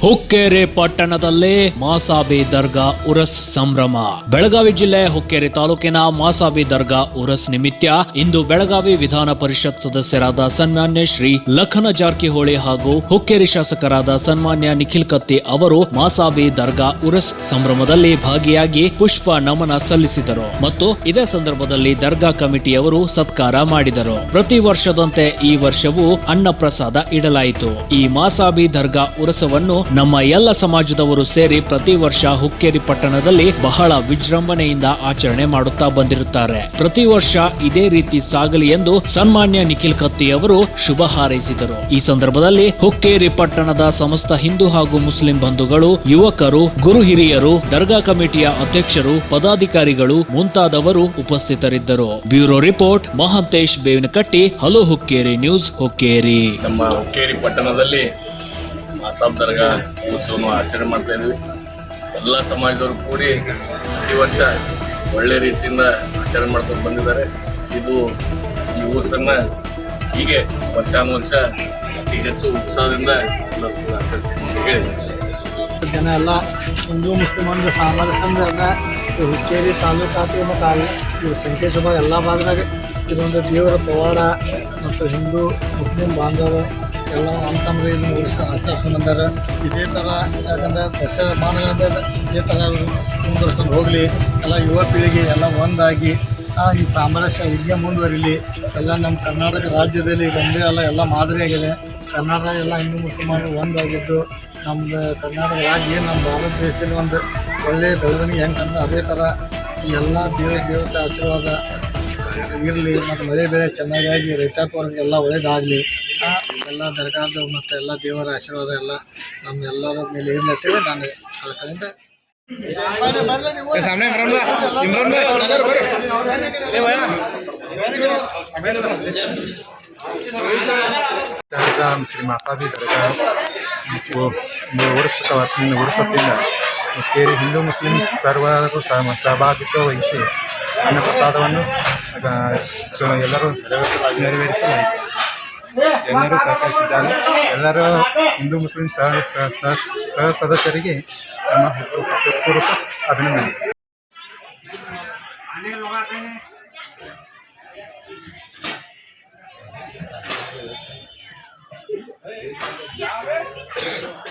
ಹುಕ್ಕೇರಿ ಪಟ್ಟಣದಲ್ಲಿ ಮಾಸಾಬಿ ದರ್ಗಾ ಉರಸ್ ಸಂಭ್ರಮ. ಬೆಳಗಾವಿ ಜಿಲ್ಲೆ ಹುಕ್ಕೇರಿ ತಾಲೂಕಿನ ಮಾಸಾಬಿ ದರ್ಗಾ ಉರಸ್ ನಿಮಿತ್ತ ಇಂದು ಬೆಳಗಾವಿ ವಿಧಾನ ಪರಿಷತ್ ಸದಸ್ಯರಾದ ಸನ್ಮಾನ್ಯ ಶ್ರೀ ಲಖನ ಜಾರಕಿಹೊಳಿ ಹಾಗೂ ಹುಕ್ಕೇರಿ ಶಾಸಕರಾದ ಸನ್ಮಾನ್ಯ ನಿಖಿಲ್ ಕತ್ತಿ ಅವರು ಮಾಸಾಬಿ ದರ್ಗಾ ಉರಸ್ ಸಂಭ್ರಮದಲ್ಲಿ ಭಾಗಿಯಾಗಿ ಪುಷ್ಪ ನಮನ ಸಲ್ಲಿಸಿದರು ಮತ್ತು ಇದೇ ಸಂದರ್ಭದಲ್ಲಿ ದರ್ಗಾ ಕಮಿಟಿಯವರು ಸತ್ಕಾರ ಮಾಡಿದರು. ಪ್ರತಿ ವರ್ಷದಂತೆ ಈ ವರ್ಷವೂ ಅನ್ನ ಪ್ರಸಾದ ಇಡಲಾಯಿತು. ಈ ಮಾಸಾಬಿ ದರ್ಗಾ ಉರಸವನ್ನು ನಮ್ಮ ಎಲ್ಲ ಸಮಾಜದವರು ಸೇರಿ ಪ್ರತಿ ವರ್ಷ ಹುಕ್ಕೇರಿ ಪಟ್ಟಣದಲ್ಲಿ ಬಹಳ ವಿಜೃಂಭಣೆಯಿಂದ ಆಚರಣೆ ಮಾಡುತ್ತಾ ಬಂದಿರುತ್ತಾರೆ. ಪ್ರತಿ ವರ್ಷ ಇದೇ ರೀತಿ ಸಾಗಲಿ ಎಂದು ಸನ್ಮಾನ್ಯ ನಿಖಿಲ್ ಕತ್ತಿ ಅವರು ಶುಭ ಹಾರೈಸಿದರು. ಈ ಸಂದರ್ಭದಲ್ಲಿ ಹುಕ್ಕೇರಿ ಪಟ್ಟಣದ ಸಮಸ್ತ ಹಿಂದೂ ಹಾಗೂ ಮುಸ್ಲಿಂ ಬಂಧುಗಳು, ಯುವಕರು, ಗುರು ಹಿರಿಯರು, ದರ್ಗಾ ಕಮಿಟಿಯ ಅಧ್ಯಕ್ಷರು, ಪದಾಧಿಕಾರಿಗಳು ಮುಂತಾದವರು ಉಪಸ್ಥಿತರಿದ್ದರು. Bureau report, Mahantesh, Bevinakatti, hello Hukkeri news, Hukkeri. ನಮ್ಮ ಹುಕ್ಕೇರಿ ಪಟ್ಟಣದಲ್ಲಿ ಆಸಾಬ್ ದರ್ಗಾ ಉತ್ಸವವನ್ನು ಆಚರಣೆ ಮಾಡ್ತಾ ಇದ್ವಿ. ಎಲ್ಲ ಸಮಾಜದವರು ಕೂಡಿ ಪ್ರತಿ ವರ್ಷ ಒಳ್ಳೆ ರೀತಿಯಿಂದ ಆಚರಣೆ ಮಾಡ್ಕೊಂಡು ಬಂದಿದ್ದಾರೆ. ಇದು ಈ ಉತ್ಸವನ ಹೀಗೆ ವರ್ಷಾನುವರ್ಷ ಅತಿ ಹೆಚ್ಚು ಉತ್ಸಾಹದಿಂದ ಎಲ್ಲರೂ ಕೂಡ ಆಚರಿಸ್ತೀವಿ ಅಂತ ಹೇಳಿ ಜನ ಎಲ್ಲ ಹಿಂದೂ ಮುಸ್ಲಿಮ್ ಅಂದ್ರೆ ಸಾಮರಸ್ಯದಿಂದ ಹುಕ್ಕೇರಿ ತಾಲೂಕಾತು ಮತ್ತು ಅಲ್ಲಿ ಇವು ಸಂಕೇಶ್ವರ ಎಲ್ಲ ಭಾಗದಾಗ ಇದೊಂದು ದೇವರ ಪವಾಡ ಮತ್ತು ಹಿಂದೂ, ಮುಸ್ಲಿಂ ಬಾಂಧವರು ಎಲ್ಲ ಅಂತಂದ್ರೆ ಇದು ವರ್ಷ ಆಚರಿಸ್ಕೊಂಡಂದಾರ ಇದೇ ಥರ ಯಾಕಂದ್ರೆ ದಶಮಾನಗಳಿಂದ ಇದೇ ಥರ ಮುಂದುವರ್ಸ್ಕೊಂಡು ಹೋಗಲಿ, ಎಲ್ಲ ಯುವ ಪೀಳಿಗೆ ಎಲ್ಲ ಒಂದಾಗಿ ಈ ಸಾಮರಸ್ಯ ಹೀಗೆ ಮುಂದುವರಿಲಿ, ಎಲ್ಲ ನಮ್ಮ ಕರ್ನಾಟಕ ರಾಜ್ಯದಲ್ಲಿ ಇದೊಂದೇ ಅಲ್ಲ ಎಲ್ಲ ಮಾದರಿಯಾಗಿದೆ ಕರ್ನಾಟಕ ಎಲ್ಲ ಹಿಂದೂ ಮುಸಲ್ಮಾನರು ಒಂದಾಗಿದ್ದು ನಮ್ಮದು ಕರ್ನಾಟಕ ರಾಜ್ಯ, ನಮ್ಮ ಭಾರತ ದೇಶದಲ್ಲಿ ಒಂದು ಒಳ್ಳೆಯ ಬೆಳವಣಿಗೆ ಹೆಂಗೆ ಅದೇ ಥರ ಎಲ್ಲ ದೇವ್ರ ದೇವತೆ ಆಶೀರ್ವಾದ ಇರಲಿ, ಮತ್ತು ಮಳೆ ಬೆಳೆ ಚೆನ್ನಾಗಿ ರೈತಾಪಿ ಎಲ್ಲ ಒಳ್ಳೇದಾಗಲಿ ಎಲ್ಲ ದರ್ಗಾದು ಮತ್ತು ಎಲ್ಲ ದೇವರ ಆಶೀರ್ವಾದ ಎಲ್ಲ ನಮ್ಮ ಎಲ್ಲರ ಮೇಲೆ ಇರಲಿ ಅಂತೇಳಿ ನಾನು ಆ ಕಡೆಯಿಂದ ದರ್ಗಾ ಶ್ರೀ ಮಾಸಾಬಿ ದರ್ಗಾ. ವರ್ಷ ವರ್ಷದಿಂದ ಕೇರಿ ಹಿಂದೂ ಮುಸ್ಲಿಂ ಸರ್ವರು ಸಹ- ಸಹಭಾಗಿತ್ವ ವಹಿಸಿ ಅನ್ನ ಪ್ರಸಾದವನ್ನು ಎಲ್ಲರೂ ನೆರವೇರಿಸಲಾಯಿತು ಎಲ್ಲರೂ ಸಹಕರಿಸಿದ್ದಾರೆ ಎಲ್ಲರೂ ಹಿಂದೂ ಮುಸ್ಲಿಂ ಸಹ ಸಹ ಸಹ ಸದಸ್ಯರಿಗೆ ನಮ್ಮ ಹೃತ್ಪೂರ್ವಕ ಅಭಿನಂದನೆ Yeah.